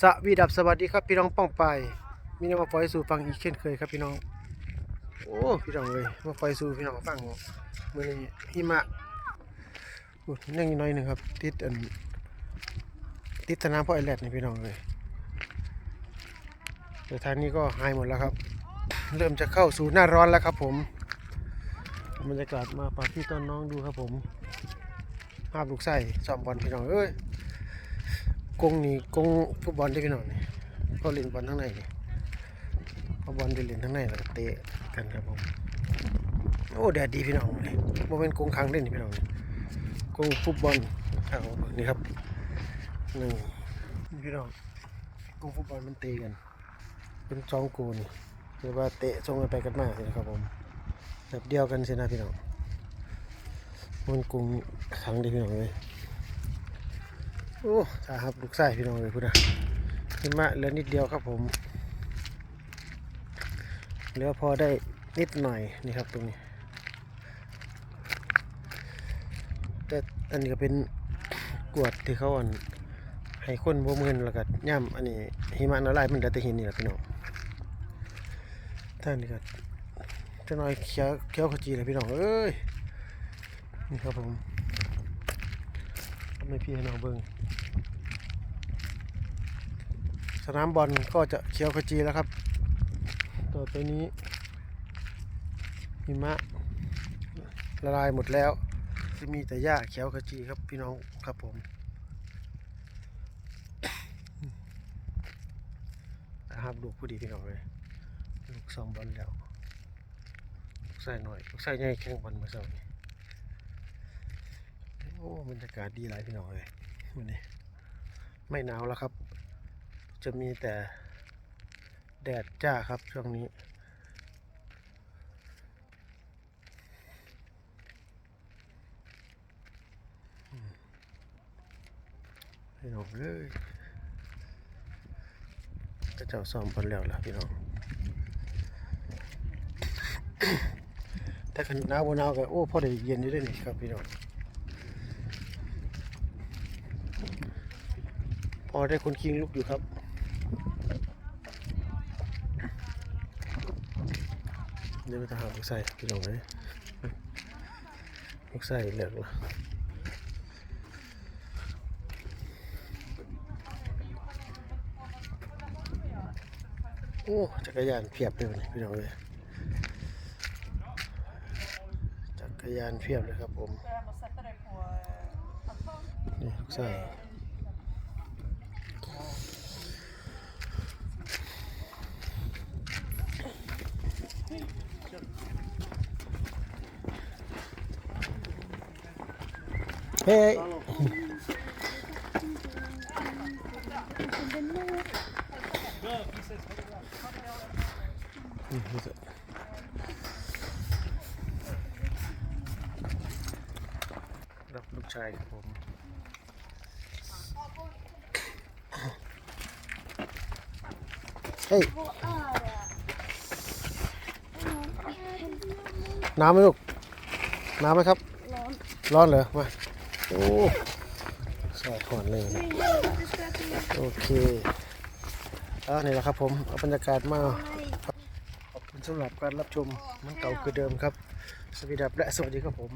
สวีดับสวัสดีครับพี่น้องป้องไปมีน้ำมาปล่อยสู่ฟังอีกเช่นเคยครับพี่น้อง โอ้พี่น้องเลยมาปล่อยสู่พี่น้องฟังมือนี้หิมะโอ้นั่งอีกหน้อยหนึ่งครับติดอันติดสนามพ่อไอแลดนี่พี่น้องเลยแต่ทางนี้ก็หายหมดแล้วครับ เริ่มจะเข้าสู่หน้าร้อนแล้วครับผมบรรยากาศมาปาร์ตี้ตอนน้องดูครับผมภาพลูกไส้ซ้อมบอลพี่น้องเอ้ย กงนี่กงฟุตบอลได้พี่น้องนี่เขาเล่นบอลทั้งในนี่เอาบอลไปเล่นทั้งในแล้วเตะกันครับผมโอ้แดดดีพี่น้องเลยโมเป็นกงคังเล่นนี่พี่น้องกงฟุตบอลเอานี่ครับนี่นี่พี่น้องกงฟุตบอลมันเตะกัน เป็นจองกูนี่หรือว่าเตะส่งกันไปกันมาเลยครับผมแบบเดียวกันใช่ไหมพี่น้องมันกงขังดีพี่น้องเลย อ้ถ้าครับลูกไส้พี่น้องเลยพูดนะขึ้นมาเหลือนิดเดียวครับผมเหลือพอได้นิดหน่อยนี่ครับตรงนี้แต่อันนี้ก็เป็นกวดที่เขาอันให้คนบ่มือนแล้วก็ย่ำอันนี้หิมะละลายมันเหลือแต่หินนี่แหละพี่น้องท่านนี่ก็จะน้อยเขียวเขียวขจีเลยพี่น้องเอ้ยนี่ครับผมทำให้พี่ให้น้องเบิ่ง สนามบอลก็จะเขียวขจีแล้วครับต่อไปนี้หิมะละลายหมดแล้วจะมีแต่หญ้าเขียวขจีครับพี่น้องครับผมนะครับลูกผู้ดีพี่น้องเลยลูกซอมบอลแล้วลูกใส่หน่อยลูกใส่ใหญ่แข่งบอลมาเช้านี้โอ้บรรยากาศดีหลายพี่น้องเลยวันนี้ไม่หนาวแล้วครับ จะมีแต่แดดจ้าครับช่วงนี้พี่น้องเอ้ยก็เจ้าซ้อมบอลแล้วล่ะพี่น้องแต่ขันหนาวบนหนาวก็โอ้พอได้เย็นอยู่ด้วยนี่ครับพี่น้องพอได้คนคิงลุกอยู่ครับ เดี๋ยวไปหาลูกไส้พี่น้องเลยลูกไส้เหลือกละโอ้จักรยานเพียบเลยพี่น้องเลยจักรยานเพียบเลยครับผมนี่ลูกไส้ เฮ้ยรับลูกชายครับผมเฮ้ยน้ำไหมลูก น้ำไหมครับ ร้อน ร้อนเหรอ มา โอ้สอดถอนเลยนะโอเคอ่านี่แหละครับผมเอาบรรยากาศมาขอบคุณสำหรับการรับชมมันเก่าคือเดิมครับ สวัสดีครับและสวัสดีครับผม